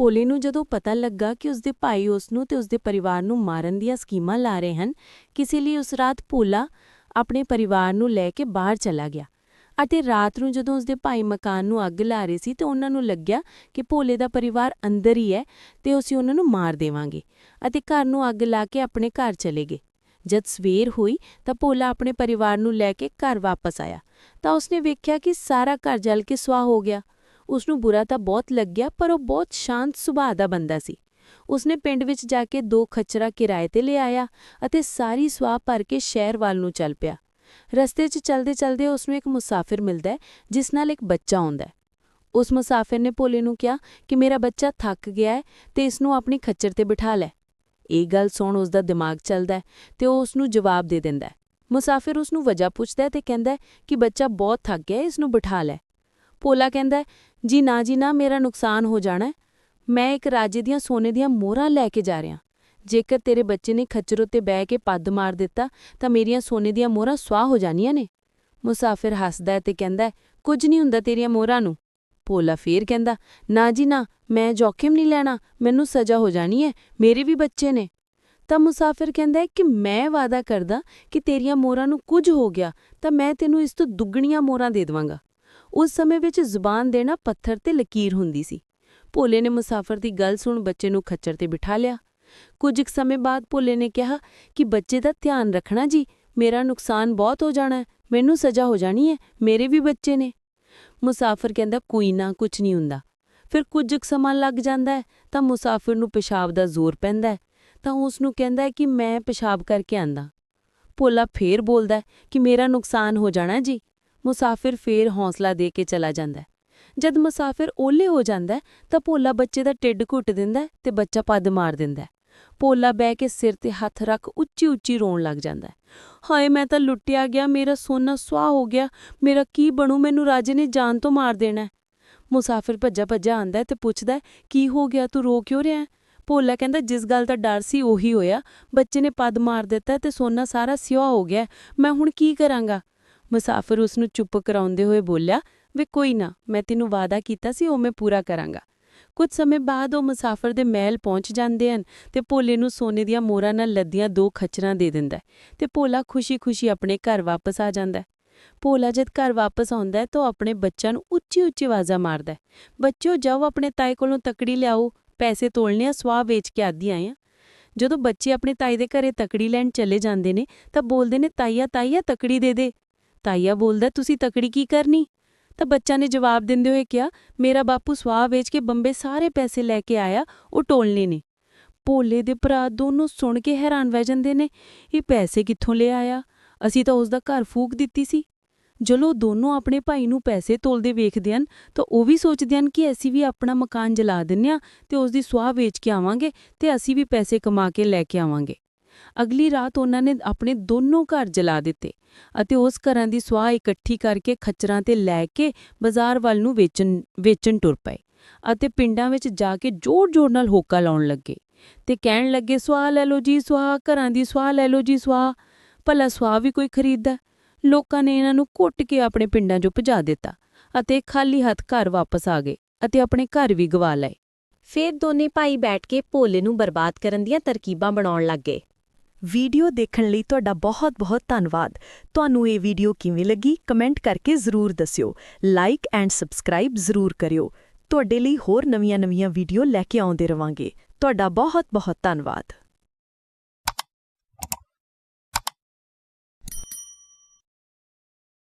ਭੋਲੇ ਨੂੰ ਜਦੋਂ ਪਤਾ ਲੱਗਾ ਕਿ ਉਸਦੇ ਭਾਈ ਉਸ ਨੂੰ ਤੇ ਉਸਦੇ ਪਰਿਵਾਰ ਨੂੰ ਮਾਰਨ ਦੀਆਂ ਸਕੀਮਾਂ ਲਾ ਰਹੇ ਹਨ, ਕਿਸੇ ਲਈ ਉਸ ਰਾਤ ਭੋਲਾ ਆਪਣੇ ਪਰਿਵਾਰ ਨੂੰ ਲੈ ਕੇ ਬਾਹਰ ਚਲਾ ਗਿਆ ਅਤੇ ਰਾਤ ਨੂੰ ਜਦੋਂ ਉਸਦੇ ਭਾਈ ਮਕਾਨ ਨੂੰ ਅੱਗ ਲਾ ਰਹੇ ਸੀ ਤੇ ਉਹਨਾਂ ਨੂੰ ਲੱਗਿਆ ਕਿ ਭੋਲੇ ਦਾ ਪਰਿਵਾਰ ਅੰਦਰ ਹੀ ਹੈ ਤੇ ਅਸੀਂ ਉਹਨਾਂ ਨੂੰ ਮਾਰ ਦੇਵਾਂਗੇ ਅਤੇ ਘਰ ਨੂੰ ਅੱਗ ਲਾ ਕੇ ਆਪਣੇ ਘਰ ਚਲੇ ਗਏ। ਜਦ ਸਵੇਰ ਹੋਈ ਤਾਂ ਭੋਲਾ ਆਪਣੇ ਪਰਿਵਾਰ ਨੂੰ ਲੈ ਕੇ ਘਰ ਵਾਪਸ ਆਇਆ ਤਾਂ ਉਸਨੇ ਵੇਖਿਆ ਕਿ ਸਾਰਾ ਘਰ ਜਲ ਕੇ ਸੁਆਹ ਹੋ ਗਿਆ। ਉਸ ਨੂੰ ਬੁਰਾ ਤਾਂ ਬਹੁਤ ਲੱਗਿਆ, ਪਰ ਉਹ ਬਹੁਤ ਸ਼ਾਂਤ ਸੁਭਾਅ ਦਾ ਬੰਦਾ ਸੀ। ਉਸਨੇ ਪਿੰਡ ਵਿੱਚ ਜਾ ਕੇ ਦੋ ਖੱਚਰਾ ਕਿਰਾਏ ਤੇ ਲਿਆਇਆ ਅਤੇ ਸਾਰੀ ਸਵਾਹ ਭਰ ਕੇ ਸ਼ਹਿਰ ਵੱਲ ਨੂੰ ਚੱਲ ਪਿਆ। ਰਸਤੇ 'ਚ ਚਲਦੇ-ਚਲਦੇ ਉਸ ਨੂੰ ਇੱਕ ਮੁਸਾਫਿਰ ਮਿਲਦਾ ਹੈ, ਜਿਸ ਨਾਲ ਇੱਕ ਬੱਚਾ ਆਉਂਦਾ ਹੈ। ਉਸ ਮੁਸਾਫਿਰ ਨੇ ਭੋਲੇ ਨੂੰ ਕਿਹਾ ਕਿ ਮੇਰਾ ਬੱਚਾ ਥੱਕ ਗਿਆ ਹੈ ਤੇ ਇਸ ਨੂੰ ਆਪਣੀ ਖੱਚਰ ਤੇ ਬਿਠਾ ਲੈ। ਇਹ ਗੱਲ ਸੁਣ ਉਸ ਦਾ ਦਿਮਾਗ ਚੱਲਦਾ ਹੈ ਤੇ ਉਹ ਉਸ ਨੂੰ ਜਵਾਬ ਦੇ ਦਿੰਦਾ ਹੈ। ਮੁਸਾਫਿਰ ਉਸ ਨੂੰ ਵਜ੍ਹਾ ਪੁੱਛਦਾ ਹੈ ਤੇ ਕਹਿੰਦਾ ਹੈ ਕਿ ਬੱਚਾ ਬਹੁਤ ਥੱਕ ਗਿਆ ਹੈ ਇਸ ਨੂੰ ਬਿਠਾ ਲੈ। ਭੋਲਾ ਕਹਿੰਦਾ ਜੀ ਨਾ ਜੀ ਨਾ, ਮੇਰਾ ਨੁਕਸਾਨ ਹੋ ਜਾਣਾ ਮੈਂ ਇੱਕ ਰਾਜੇ ਦੀਆਂ ਸੋਨੇ ਦੀਆਂ ਮੋਹਰਾਂ ਲੈ ਕੇ ਜਾ ਰਿਹਾ ਜੇਕਰ ਤੇਰੇ ਬੱਚੇ ਨੇ ਖੱਚਰ ਉੱਤੇ ਬਹਿ ਕੇ ਪੱਦ ਮਾਰ ਦਿੱਤਾ, ਤਾਂ ਮੇਰੀਆਂ ਸੋਨੇ ਦੀਆਂ ਮੋਹਰਾਂ ਸਵਾਹ ਹੋ ਜਾਣੀਆਂ ਨੇ। ਮੁਸਾਫਿਰ ਹੱਸਦਾ ਹੈ ਤੇ ਕਹਿੰਦਾ ਕੁਝ ਨਹੀਂ ਹੁੰਦਾ ਤੇਰੀਆਂ ਮੋਹਰਾਂ ਨੂੰ। ਭੋਲਾ ਫੇਰ ਕਹਿੰਦਾ, ਨਾ ਜੀ ਨਾ, ਮੈਂ ਜੋਖਿਮ ਨਹੀਂ ਲੈਣਾ, ਮੈਨੂੰ ਸਜ਼ਾ ਹੋ ਜਾਣੀ ਹੈ, ਮੇਰੇ ਵੀ ਬੱਚੇ ਨੇ। ਤਾਂ ਮੁਸਾਫਿਰ ਕਹਿੰਦਾ ਕਿ ਮੈਂ ਵਾਅਦਾ ਕਰਦਾ ਕਿ ਤੇਰੀਆਂ ਮੋਹਰਾਂ ਨੂੰ ਕੁਝ ਹੋ ਗਿਆ, ਤਾਂ ਮੈਂ ਤੈਨੂੰ ਇਸ ਤੋਂ ਦੁੱਗਣੀਆਂ ਮੋਹਰਾਂ ਦੇ ਦੇਵਾਂਗਾ। ਉਸ ਸਮੇਂ ਵਿੱਚ ਜ਼ੁਬਾਨ ਦੇਣਾ ਪੱਥਰ ਤੇ ਲਕੀਰ ਹੁੰਦੀ ਸੀ। ਭੋਲੇ ਨੇ ਮੁਸਾਫਰ ਦੀ ਗੱਲ ਸੁਣ ਬੱਚੇ ਨੂੰ ਖੱਚਰ ਤੇ ਬਿਠਾ ਲਿਆ। ਕੁਝ ਇੱਕ ਸਮੇਂ ਬਾਅਦ ਭੋਲੇ ਨੇ ਕਿਹਾ ਕਿ, ਬੱਚੇ ਦਾ ਧਿਆਨ ਰੱਖਣਾ ਜੀ, ਮੇਰਾ ਨੁਕਸਾਨ ਬਹੁਤ ਹੋ ਜਾਣਾ ਮੈਨੂੰ ਸਜ਼ਾ ਹੋ ਜਾਣੀ ਹੈ, ਮੇਰੇ ਵੀ ਬੱਚੇ ਨੇ। ਮੁਸਾਫਰ ਕਹਿੰਦਾ, ਕੋਈ ਨਾ ਕੁਝ ਨਹੀਂ ਹੁੰਦਾ। ਫਿਰ ਕੁਝ ਕੁ ਸਮਾਂ ਲੱਗ ਜਾਂਦਾ ਹੈ, ਤਾਂ ਮੁਸਾਫਿਰ ਨੂੰ ਪਿਸ਼ਾਬ ਦਾ ਜ਼ੋਰ ਪੈਂਦਾ ਤਾਂ ਉਸ ਨੂੰ ਕਹਿੰਦਾ ਹੈ ਕਿ, ਮੈਂ ਪਿਸ਼ਾਬ ਕਰਕੇ ਆਂਦਾ। ਭੋਲਾ ਫੇਰ ਬੋਲਦਾ ਕਿ, ਮੇਰਾ ਨੁਕਸਾਨ ਹੋ ਜਾਣਾ ਜੀ ਮੁਸਾਫਿਰ ਫੇਰ ਹੌਸਲਾ ਦੇ ਕੇ ਚਲਾ ਜਾਂਦਾ ਜਦ ਮੁਸਾਫਿਰ ਓਲੇ ਹੋ ਜਾਂਦਾ ਤਾਂ ਭੋਲਾ ਬੱਚੇ ਦਾ ਟਿੱਡ ਘੁੱਟ ਦਿੰਦਾ ਹੈ ਤੇ ਬੱਚਾ ਪੱਦ ਮਾਰ ਦਿੰਦਾ ਭੋਲਾ ਬਹਿ ਕੇ ਸਿਰ ਤੇ ਹੱਥ ਰੱਖ ਉੱਚੀ ਉੱਚੀ ਰੋਣ ਲੱਗ ਜਾਂਦਾ ਹਾਏ, ਮੈਂ ਤਾਂ ਲੁੱਟਿਆ ਗਿਆ, ਮੇਰਾ ਸੋਨਾ ਸੁਆਹ ਹੋ ਗਿਆ, ਮੇਰਾ ਕੀ ਬਣੂ, ਮੈਨੂੰ ਰਾਜੇ ਨੇ ਜਾਨ ਤੋਂ ਮਾਰ ਦੇਣਾ ਮੁਸਾਫਿਰ ਭੱਜਾ ਭੱਜਾ ਆਂਦਾ ਹੈ ਤੇ ਪੁੱਛਦਾ ਕੀ ਹੋ ਗਿਆ, ਤੂੰ ਰੋ ਕਿਉਂ ਰਿਹਾ ਭੋਲਾ ਕਹਿੰਦਾ, ਜਿਸ ਗੱਲ ਦਾ ਡਰ ਸੀ ਉਹੀ ਹੋਇਆ। ਬੱਚੇ ਨੇ ਪਦ ਮਾਰ ਦਿੱਤਾ ਤੇ ਸੋਨਾ ਸਾਰਾ ਸਿਵਾ ਹੋ ਗਿਆ ਮੈਂ ਹੁਣ ਕੀ ਕਰਾਂਗਾ? ਮੁਸਾਫਰ ਉਸ ਨੂੰ ਚੁੱਪ ਕਰਾਉਂਦੇ ਹੋਏ ਬੋਲਿਆ, ਵੇ ਕੋਈ ਨਾ, ਮੈਂ ਤੈਨੂੰ ਵਾਅਦਾ ਕੀਤਾ ਸੀ, ਉਹ ਮੈਂ ਪੂਰਾ ਕਰਾਂਗਾ। ਕੁਝ ਸਮੇਂ ਬਾਅਦ ਉਹ ਮੁਸਾਫ਼ਰ ਦੇ ਮਹਿਲ ਪਹੁੰਚ ਜਾਂਦੇ ਹਨ ਤੇ ਭੋਲੇ ਨੂੰ ਸੋਨੇ ਦੀਆਂ ਮੋਹਰਾਂ ਨਾਲ ਲੱਦੀਆਂ ਦੋ ਖੱਚਰਾਂ ਦੇ ਦਿੰਦਾ ਹੈ ਤੇ ਭੋਲਾ ਖੁਸ਼ੀ-ਖੁਸ਼ੀ ਆਪਣੇ ਘਰ ਵਾਪਸ ਆ ਜਾਂਦਾ ਭੋਲਾ ਜਦ ਘਰ ਵਾਪਸ ਆਉਂਦਾ ਤਾਂ ਉਹ ਆਪਣੇ ਬੱਚਿਆਂ ਨੂੰ ਉੱਚੀ-ਉੱਚੀ ਆਵਾਜ਼ਾਂ ਮਾਰਦਾ ਹੈ, ਬੱਚਿਓ, ਜਾਓ, ਆਪਣੇ ਤਾਈ ਕੋਲੋਂ ਤਕੜੀ ਲਿਆਓ, ਪੈਸੇ ਤੋਲਨੇ ਆ ਸਵਾਹ ਵੇਚ ਕੇ ਆਦੀ ਆਏ ਆ। ਜਦੋਂ ਬੱਚੇ ਆਪਣੇ ਤਾਈ ਦੇ ਘਰੇ ਤਕੜੀ ਲੈਣ ਚਲੇ ਜਾਂਦੇ ਨੇ ਤਾਂ ਬੋਲਦੇ ਨੇ ਤਾਈਆ ਤਾਈਆ ਤਕੜੀ ਦੇ ਦੇ। ਤਾਈਆ ਬੋਲਦਾ, ਤੁਸੀਂ ਤਕੜੀ ਕੀ ਕਰਨੀ? ਤਾਂ ਬੱਚਾ ਨੇ ਜਵਾਬ ਦਿੰਦੇ ਹੋਏ ਕਿਹਾ, ਮੇਰਾ ਬਾਪੂ ਸਵਾਹ ਵੇਚ ਕੇ ਬੰਬੇ ਸਾਰੇ ਪੈਸੇ ਲੈ ਕੇ ਆਇਆ, ਉਹ ਟੋਲਨੇ ਨੇ। ਭੋਲੇ ਦੇ ਭਰਾ ਦੋਨੋਂ ਸੁਣ ਕੇ ਹੈਰਾਨ ਵਹਿ ਜਾਂਦੇ ਨੇ, ਇਹ ਪੈਸੇ ਕਿੱਥੋਂ ਲੈ ਆਇਆ? ਅਸੀਂ ਤਾਂ ਉਸ ਦਾ ਘਰ ਫੂਕ ਦਿੱਤੀ ਸੀ। ਜਦੋਂ ਦੋਨੋਂ ਆਪਣੇ ਭਾਈ ਨੂੰ ਪੈਸੇ ਤੋਲਦੇ ਵੇਖਦੇ ਹਨ, ਤਾਂ ਉਹ ਵੀ ਸੋਚਦੇ ਹਨ ਕਿ ਅਸੀਂ ਵੀ ਆਪਣਾ ਮਕਾਨ ਜਲਾ ਦਿੰਨੇ ਆ ਤੇ ਉਸ ਦੀ ਸੁਆਹ ਵੇਚ ਕੇ ਆਵਾਂਗੇ ਤੇ ਅਸੀਂ ਵੀ ਪੈਸੇ ਕਮਾ ਕੇ ਲੈ ਕੇ ਆਵਾਂਗੇ। ਅਗਲੀ ਰਾਤ ਉਹਨਾਂ ਨੇ ਆਪਣੇ ਦੋਨੋਂ ਘਰ ਜਲਾ ਦਿੱਤੇ ਅਤੇ ਉਸ ਘਰਾਂ ਦੀ ਸੁਆਹ ਇਕੱਠੀ ਕਰਕੇ ਖੱਚਰਾਂ ਤੇ ਲੈ ਕੇ ਬਾਜ਼ਾਰ ਵੱਲ ਨੂੰ ਵੇਚਣ ਵੇਚਣ ਟੁਰ ਪਏ ਅਤੇ ਪਿੰਡਾਂ ਵਿੱਚ ਜਾ ਕੇ ਜੋਰ-ਜੋਰ ਨਾਲ ਹੋਕਾ ਲਾਉਣ ਲੱਗੇ ਤੇ ਕਹਿਣ ਲੱਗੇ, ਸੁਆਹ ਲੈ ਲਓ ਜੀ ਸੁਆਹ, ਘਰਾਂ ਦੀ ਸੁਆਹ ਲੈ ਲਓ ਜੀ ਸੁਆਹ, ਭਲਾ ਸੁਆਹ ਵੀ ਕੋਈ ਖਰੀਦਦਾ? ਲੋਕਾਂ ਨੇ ਇਹਨਾਂ ਨੂੰ ਕੁੱਟ ਕੇ ਆਪਣੇ ਪਿੰਡਾਂ 'ਚੋਂ ਭਜਾ ਦਿੱਤਾ ਅਤੇ ਖਾਲੀ ਹੱਥ ਘਰ ਵਾਪਸ ਆ ਗਏ ਅਤੇ ਆਪਣੇ ਘਰ ਵੀ ਗਵਾ ਲਏ। ਫਿਰ ਦੋਨੇ ਭਾਈ ਬੈਠ ਕੇ ਭੋਲੇ ਨੂੰ ਬਰਬਾਦ ਕਰਨ ਦੀਆਂ ਤਰਕੀਬਾਂ ਬਣਾਉਣ ਲੱਗੇ ਵੀਡੀਓ ਦੇਖਣ ਲਈ ਤੁਹਾਡਾ ਬਹੁਤ-ਬਹੁਤ ਧੰਨਵਾਦ। ਤੁਹਾਨੂੰ ਇਹ ਵੀਡੀਓ ਕਿਵੇਂ ਲੱਗੀ ਕਮੈਂਟ ਕਰਕੇ ਜ਼ਰੂਰ ਦੱਸਿਓ। ਲਾਈਕ ਐਂਡ ਸਬਸਕ੍ਰਾਈਬ ਜ਼ਰੂਰ ਕਰਿਓ। ਤੁਹਾਡੇ ਲਈ ਹੋਰ ਨਵੀਆਂ-ਨਵੀਆਂ ਵੀਡੀਓ ਲੈ ਕੇ ਆਉਂਦੇ ਰਵਾਂਗੇ। ਤੁਹਾਡਾ ਬਹੁਤ-ਬਹੁਤ ਧੰਨਵਾਦ।